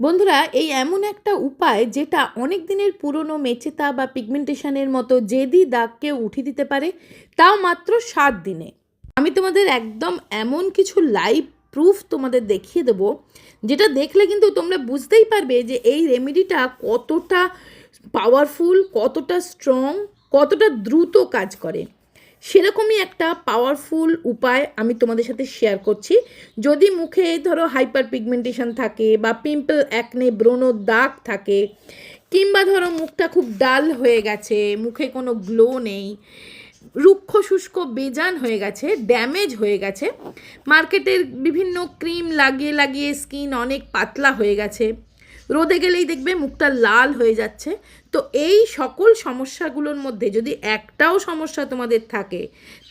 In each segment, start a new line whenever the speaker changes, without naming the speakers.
বন্ধুরা, এই এমন একটা উপায় যেটা অনেক দিনের পুরনো মেচেতা বা পিগমেন্টেশনের মতো জেদি দাগকে উঠিয়ে দিতে পারে, তাও মাত্র সাত দিনে। আমি তোমাদের একদম এমন কিছু লাইভ প্রুফ তোমাদের দেখিয়ে দেবো, যেটা দেখলে কিন্তু তোমরা বুঝতেই পারবে যে এই রেমেডিটা কতটা পাওয়ারফুল কতটা স্ট্রং কতটা দ্রুত কাজ করে। সেরকমই একটা পাওয়ারফুল উপায় আমি তোমাদের সাথে শেয়ার করছি। যদি মুখে, ধরো হাইপার পিগমেন্টেশন থাকে বা পিম্পল অ্যাকনে ব্রণ দাগ থাকে, কিংবা ধরো, মুখটা খুব ডাল হয়ে গেছে, মুখে কোনো গ্লো নেই, রুক্ষ, শুষ্ক, বেজান হয়ে গেছে ড্যামেজ হয়ে গেছে মার্কেটের বিভিন্ন ক্রিম লাগিয়ে লাগিয়ে স্কিন অনেক পাতলা হয়ে গেছে রোদে গেলেই দেখবে মুখটা লাল হয়ে যাচ্ছে। তো এই সকল সমস্যাগুলোর মধ্যে যদি একটাও সমস্যা তোমাদের থাকে,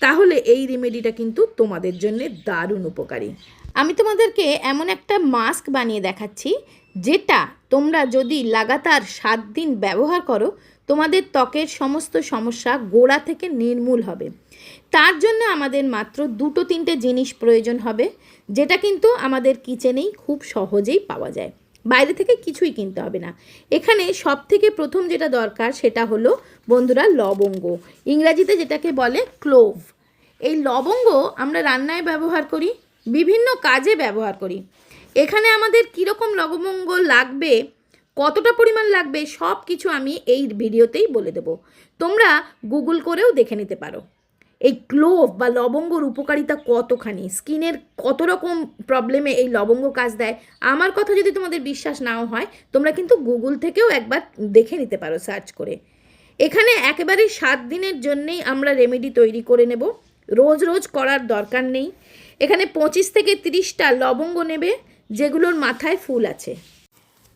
তাহলে এই রেমেডিটা কিন্তু তোমাদের জন্য দারুণ উপকারী। আমি তোমাদেরকে এমন একটা মাস্ক বানিয়ে দেখাচ্ছি, যেটা তোমরা যদি লাগাতার সাত দিন ব্যবহার করো, তোমাদের ত্বকের সমস্ত সমস্যা গোড়া থেকে নির্মূল হবে। তার জন্য আমাদের মাত্র দুটো তিনটে জিনিস প্রয়োজন হবে, যেটা কিন্তু আমাদের কিচেনেই খুব সহজেই পাওয়া যায়। বাইরে থেকে কিছুই কিনতে হবে না। এখানে সব থেকে প্রথম যেটা দরকার সেটা হলো, বন্ধুরা, লবঙ্গ। ইংরাজিতে যেটাকে বলে ক্লোভ এই লবঙ্গ আমরা রান্নায় ব্যবহার করি, বিভিন্ন কাজে ব্যবহার করি। এখানে আমাদের কীরকম লবঙ্গ লাগবে, কতটা পরিমাণ লাগবে সব কিছু আমি এই ভিডিওতেই বলে দেবো। তোমরা গুগল করেও দেখে নিতে পারো। এই ক্লোভ বা লবঙ্গর উপকারিতা কতখানি? স্কিনের কত রকম প্রবলেমে এই লবঙ্গ কাজ দেয়? আমার কথা যদি তোমাদের বিশ্বাস নাও হয়, তোমরা কিন্তু গুগল থেকেও একবার দেখে নিতে পারো সার্চ করে। এখানে একেবারে সাত দিনের জন্যেই আমরা রেমেডি তৈরি করে নেব। রোজ রোজ করার দরকার নেই। এখানে পঁচিশ থেকে তিরিশটা লবঙ্গ নেবে, যেগুলোর মাথায় ফুল আছে।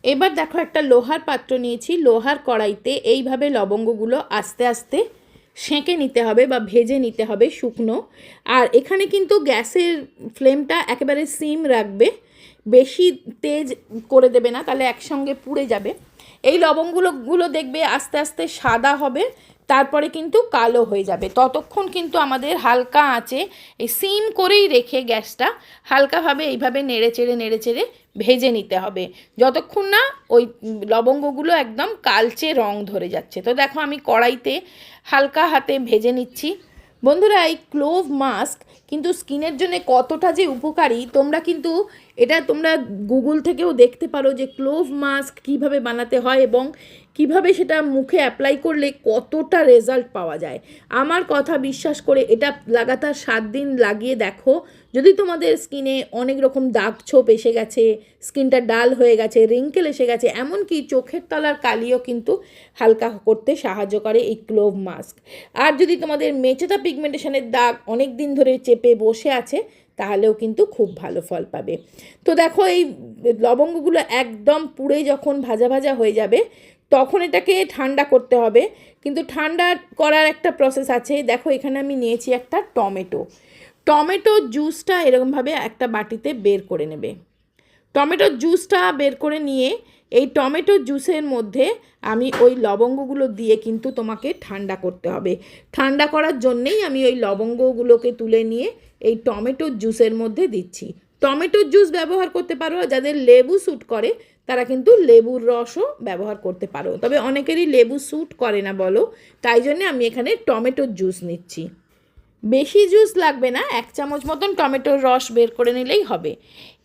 এবার দেখো একটা লোহার পাত্র নিয়েছি। লোহার কড়াইতে এইভাবে লবঙ্গগুলো আস্তে আস্তে সেঁকে নিতে হবে বা ভেজে নিতে হবে শুকনো। আর এখানে কিন্তু গ্যাসের ফ্লেমটা একেবারে সিম রাখবে। বেশি তেজ করে দেবে না, তাহলে একসঙ্গে পুড়ে যাবে। এই লবঙ্গগুলোগুলো দেখবে আস্তে আস্তে সাদা হবে। তারপরে কিন্তু কালো হয়ে যাবে। ততক্ষণ কিন্তু আমাদের হালকা আঁচে এই সিম করেই রেখে গ্যাসটা হালকাভাবে এইভাবে নেড়ে চেড়ে নেড়ে চেড়ে ভেজে নিতে হবে। যতক্ষণ না ওই লবঙ্গগুলো একদম কালচে রং ধরে যাচ্ছে। তো দেখো আমি কড়াইতে হালকা হাতে ভেজে নিচ্ছি। বন্ধুরা, এই ক্লোভ মাস্ক কিন্তু স্কিনের জন্য কতটা যে উপকারী, তোমরা কিন্তু এটা তোমরা গুগল থেকেও দেখতে পারো যে ক্লোভ মাস্ক কীভাবে বানাতে হয় এবং কীভাবে সেটা মুখে অ্যাপ্লাই করলে কতটা রেজাল্ট পাওয়া যায়। আমার কথা বিশ্বাস করে এটা লাগাতার সাত দিন লাগিয়ে দেখো। যদি তোমাদের স্কিনে অনেক রকম দাগ ছোপ এসে গেছে স্কিনটা ডাল হয়ে গেছে রিঙ্কেল এসে গেছে, এমনকি চোখের তলার কালিও কিন্তু হালকা করতে সাহায্য করে এই ক্লোভ মাস্ক আর যদি তোমাদের মেচেতা পিগমেন্টেশনের দাগ অনেক দিন ধরে চেপে বসে আছে তাহলেও কিন্তু খুব ভালো ফল পাবে। তো দেখো এই লবঙ্গগুলো একদম পুড়ে যখন ভাজা ভাজা হয়ে যাবে, তখন এটাকে ঠান্ডা করতে হবে। কিন্তু ঠান্ডা করার একটা প্রসেস আছে। দেখো এখানে আমি নিয়েছি একটা টমেটো। টমেটো জুসটা এরকমভাবে একটা বাটিতে বের করে নেবে। টমেটোর জুসটা বের করে নিয়ে এই টমেটো জুসের মধ্যে আমি ওই লবঙ্গগুলো দিয়ে কিন্তু তোমাকে ঠান্ডা করতে হবে। ঠান্ডা করার জন্যেই আমি ওই লবঙ্গগুলোকে তুলে নিয়ে এই টমেটো জুসের মধ্যে দিচ্ছি। টমেটোর জুস ব্যবহার করতে পারো যাদের লেবু স্যুট করে, তারা কিন্তু লেবুর রসও ব্যবহার করতে পারো। তবে অনেকেরই লেবু স্যুট করে না বলো, তাই জন্যে আমি এখানে টমেটোর জুস নিচ্ছি। বেশি জুস লাগবে না, এক চামচ মতন টমেটোর রস বের করে নিলেই হবে।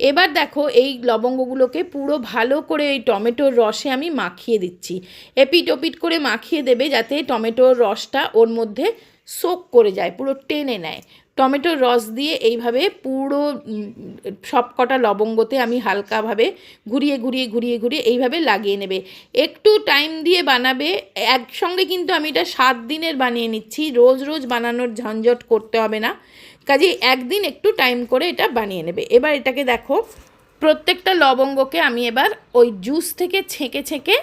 এবার দেখো এই লবঙ্গগুলোকে পুরো ভালো করে এই টমেটোর রসে আমি মাখিয়ে দিচ্ছি। এপিট ওপিট করে মাখিয়ে দেবে যাতে টমেটোর রসটা ওর মধ্যে সোক করে যায়, পুরো টেনে নেয়। টমেটোর রস দিয়ে এইভাবে পুরো সব কটা লবঙ্গতে আমি হালকাভাবে ঘুরিয়ে ঘুরিয়ে ঘুরিয়ে ঘুরিয়ে এইভাবে লাগিয়ে নেবে। একটু টাইম দিয়ে বানাবে, একসঙ্গে কিন্তু আমি এটা সাত দিনের বানিয়ে নিচ্ছি। রোজ রোজ বানানোর ঝঞ্ঝট করতে হবে না। কাজে একদিন একটু টাইম করে এটা বানিয়ে নেবে। এবার এটাকে দেখো, প্রত্যেকটা লবঙ্গকে আমি এবার ওই জুস থেকে ছেঁকে ছেঁকে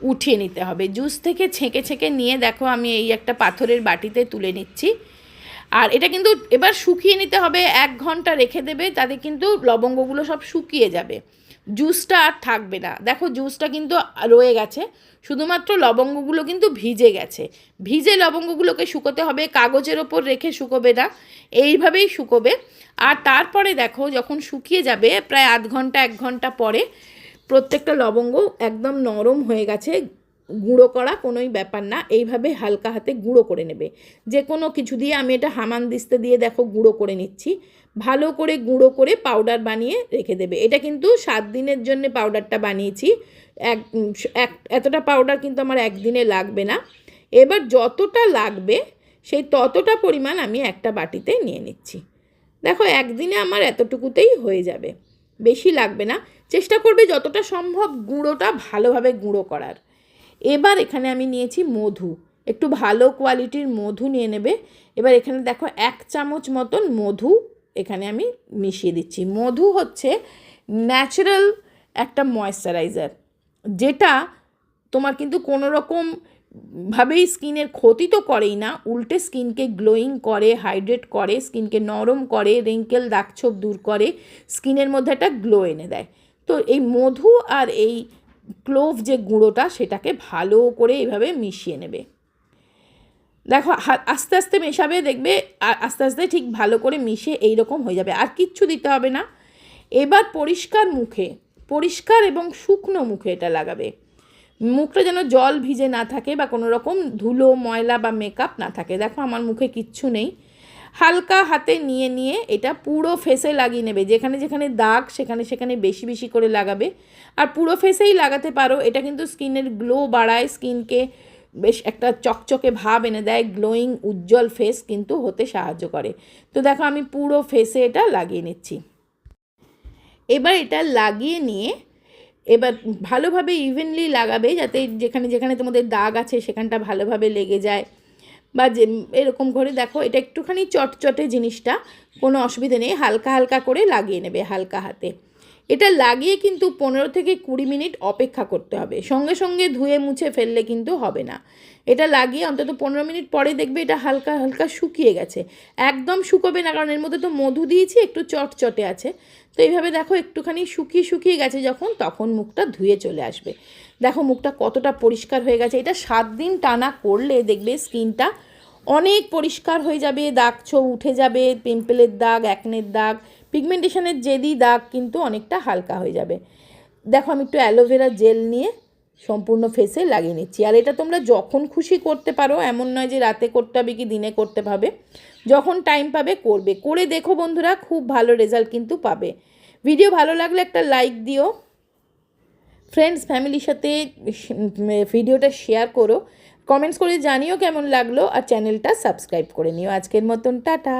উঠিয়ে নিতে হবে। জুস থেকে ছেঁকে ছেঁকে নিয়ে দেখো আমি এই একটা পাথরের বাটিতে তুলে নিচ্ছি। আর এটা কিন্তু এবার শুকিয়ে নিতে হবে, এক ঘণ্টা রেখে দেবে, তাতে কিন্তু লবঙ্গগুলো সব শুকিয়ে যাবে। জুসটা আর থাকবে না। দেখো জুসটা কিন্তু রয়ে গেছে, শুধুমাত্র লবঙ্গগুলো কিন্তু ভিজে গেছে। ভিজে লবঙ্গগুলোকে শুকোতে হবে, কাগজের ওপর রেখে শুকোবে না, এইভাবেই শুকোবে। আর তারপরে দেখো, যখন শুকিয়ে যাবে, প্রায় আধ ঘণ্টা, এক ঘণ্টা পরে প্রত্যেকটা লবঙ্গ একদম নরম হয়ে গেছে গুঁড়ো করা কোনোই ব্যাপার না, এইভাবে হালকা হাতে গুঁড়ো করে নেবে। যে কোনো কিছু দিয়ে আমি এটা হামান দিস্তে দিয়ে দেখো গুঁড়ো করে নিচ্ছি। ভালো করে গুঁড়ো করে পাউডার বানিয়ে রেখে দেবে। এটা কিন্তু সাত দিনের জন্য পাউডারটা বানিয়েছি। এক এতটা পাউডার কিন্তু আমার একদিনে লাগবে না। এবার যতটা লাগবে, সেই ততটা পরিমাণ আমি একটা বাটিতে নিয়ে নিচ্ছি। দেখো, একদিনে আমার এতটুকুতেই হয়ে যাবে। বেশি লাগবে না। চেষ্টা করবে যতটা সম্ভব গুঁড়োটা ভালোভাবে গুঁড়ো করার। এবার এখানে আমি নিয়েছি মধু। একটু ভালো কোয়ালিটির মধু নিয়ে নেবে। এবার এখানে দেখো এক চামচ মতন মধু এখানে আমি মিশিয়ে দিচ্ছি। মধু হচ্ছে ন্যাচারাল একটা ময়েশ্চারাইজার যেটা তোমার কিন্তু কোনো রকম ভাবেই স্কিনের ক্ষতি তো করেই না। উল্টে স্কিনকে গ্লোয়িং করে হাইড্রেট করে স্কিনকে নরম করে রিঙ্কেল দাগছোপ দূর করে স্কিনের মধ্যে একটা গ্লো এনে দেয়। তো এই মধু আর এই ক্লোভ যে গুঁড়োটা সেটাকে ভালো করে এইভাবে মিশিয়ে নেবে। দেখো আস্তে আস্তে মেশাবে, দেখবে আস্তে আস্তে ঠিক ভালো করে মিশে এই রকম হয়ে যাবে, আর কিচ্ছু দিতে হবে না। এবার পরিষ্কার মুখে, পরিষ্কার এবং শুকনো মুখে এটা লাগাবে। মুখটা যেন জল ভিজে না থাকে বা কোনো রকম ধুলো, ময়লা বা মেকআপ না থাকে। দেখো, আমার মুখে কিচ্ছু নেই। হালকা হাতে নিয়ে নিয়ে এটা পুরো ফেসে লাগিয়ে নেবে। যেখানে যেখানে দাগ, সেখানে সেখানে বেশি বেশি করে লাগাবে। আর পুরো ফেসেই লাগাতে পারো, এটা কিন্তু স্কিনের গ্লো বাড়ায়, স্কিনকে বেশ একটা চকচকে ভাব এনে দেয়, গ্লোয়িং উজ্জ্বল ফেস কিন্তু হতে সাহায্য করে। তো দেখো, আমি পুরো ফেসে এটা লাগিয়ে নিচ্ছি। এবার এটা লাগিয়ে নিয়ে, এবার ভালোভাবে ইভেনলি লাগাবে, যাতে যেখানে যেখানে তোমাদের দাগ আছে, সেখানটা ভালোভাবে লেগে যায়। বা যে এরকম করে দেখো এটা একটুখানি চটচটে জিনিসটা, কোনো অসুবিধা নেই, হালকা হালকা করে লাগিয়ে নেবে হালকা হাতে। এটা লাগিয়ে কিন্তু পনেরো থেকে কুড়ি মিনিট অপেক্ষা করতে হবে, সঙ্গে সঙ্গে ধুয়ে মুছে ফেললে কিন্তু হবে না। এটা লাগিয়ে অন্তত পনেরো মিনিট পরে দেখবে এটা হালকা হালকা শুকিয়ে গেছে, একদম শুকোবে না, কারণ এর মধ্যে তো মধু দিয়েছি, একটু চটচটে আছে। তো এইভাবে দেখো একটুখানি শুকিয়ে শুকিয়ে গেছে যখন, তখন মুখটা ধুয়ে চলে আসবে। দেখো, মুখটা কতটা পরিষ্কার হয়ে গেছে। এটা সাত দিন টানা করলে দেখবে স্কিনটা অনেক পরিষ্কার হয়ে যাবে। দাগ ছো উঠে যাবে, পিম্পলের দাগ অ্যাকনের দাগ পিগমেন্টেশনের জেদি দাগ কিন্তু অনেকটা হালকা হয়ে যাবে। দেখো, আমি একটু অ্যালোভেরা জেল নিয়ে সম্পূর্ণ ফেসে লাগিয়ে নিচ্ছি। আর এটা তোমরা যখন খুশি করতে পারো, এমন নয় যে রাতে করতে হবে কি দিনে করতে পাবে। যখন টাইম পাবে, করবে। করে দেখো বন্ধুরা, খুব ভালো রেজাল্ট কিন্তু পাবে। ভিডিও ভালো লাগলে একটা লাইক দিও। ফ্রেন্ডস ফ্যামিলির সাথে ভিডিওটা শেয়ার করো। কমেন্টস করে জানিও কেমন লাগল আর চ্যানেলটা সাবস্ক্রাইব করে নিও। আজকের মতন, টাটা।